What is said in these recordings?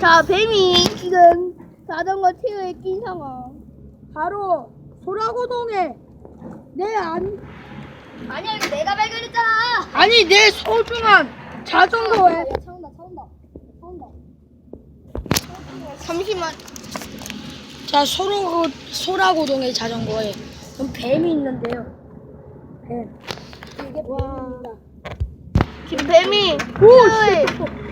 자, 뱀이 지금 자전거 티어에 낀 상황. 바로 소라고동에 내 안, 아니야, 이거 내가 발견했잖아. 아니 내 소중한 자전거에 야, 차온다, 차온다. 차온다. 잠시만. 자 소로 소라고동의 자전거에 그럼 뱀이 있는데요. 뱀. 이게 뱀입니다. 지금 뱀이 오, 티어에,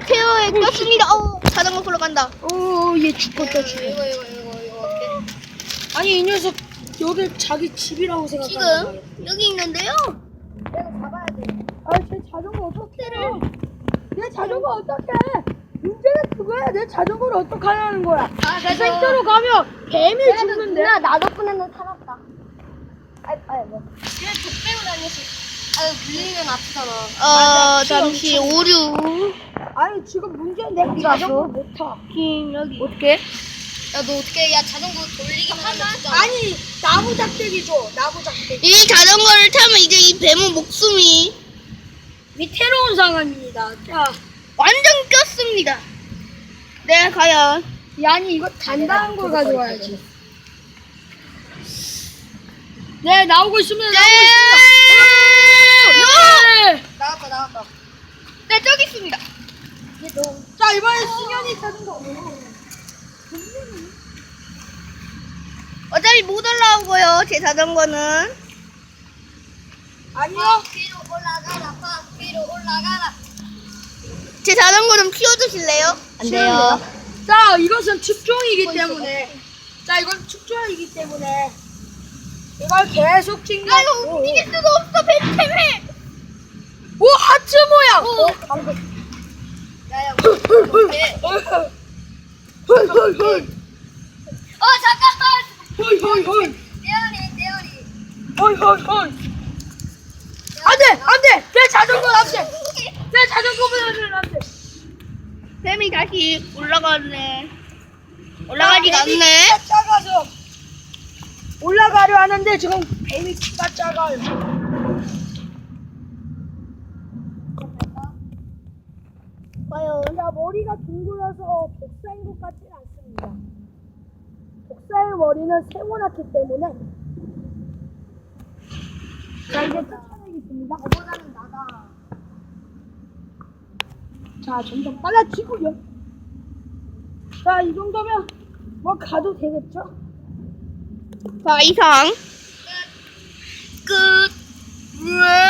티어에 꼈습니다. 어, 자전거 굴러간다. 오얘 죽었다 죽어. 이거, 이거, 이거, 이거 어때? 아니 이 녀석 여기 자기 집이라고 생각하는 거예요. 지금 여기 있는데요. 내가 잡아야 돼. 아제 자전거 어떡해? 내 자전거 어떡해? 문제는 그거야. 내 자전거를 어떡하냐는 거야. 아, 센터로 가면 뱀이 죽는데. 누나 나 덕분에는 살았다. 아, 아, 뭐. 그냥 족 빼고 다녔어. 아, 물리면 아프잖아. 어, 잠시 오류. 아니 지금 문제는 내가 자전거? 못 타. 긴 여기. 어떻게? 야, 너 어떻게? 야, 자전거 돌리기만 하면 진짜. 아니 나무 작대기 줘. 나무 작대기. 이 자전거를 타면 이제 이 뱀은 목숨이 위태로운 상황입니다. 자, 완전 꼈습니다. 네, 과연. 야, 아니 이거 단단한 걸 가져와야지. 네 나오고 있습니다. 네! 나오고 있습니다. 네. 나왔다, 나왔다. 네, 저기 있습니다. 어차피 못 올라오고요, 제 자전거는. 아니요. 위로 올라가라, 파 위로 올라가라. 제 자전거 좀 키워주실래요? 안 돼요. 자 이것은 축종이기 때문에. 자 이건 축종이기 때문에. 이걸 계속 찍는. 야, 이거 움직일 수가 없어, 뱀 때문에. 오 하트 모양. 어. 어, 방금. 헐헐헐. 어, 잠깐만. 헐헐헐. 대현이, 대현이. 헐헐헐. 안돼 안돼 내 자전거 안돼 내 자전거보다는 안돼. 뱀이 다시 올라가네. 올라가지가 않네. 작아서 올라가려 하는데 지금 뱀이 키가 작아요. 자 머리가 둥글어서 복사인 것 같지는 않습니다. 복사의 머리는 세모났기 때문에 자 이제 쫓아내겠습니다. 저보다는 나다. 자 점점 빨라지고요. 자 이 정도면 뭐 가도 되겠죠? 자, 이상. 끝. 끝.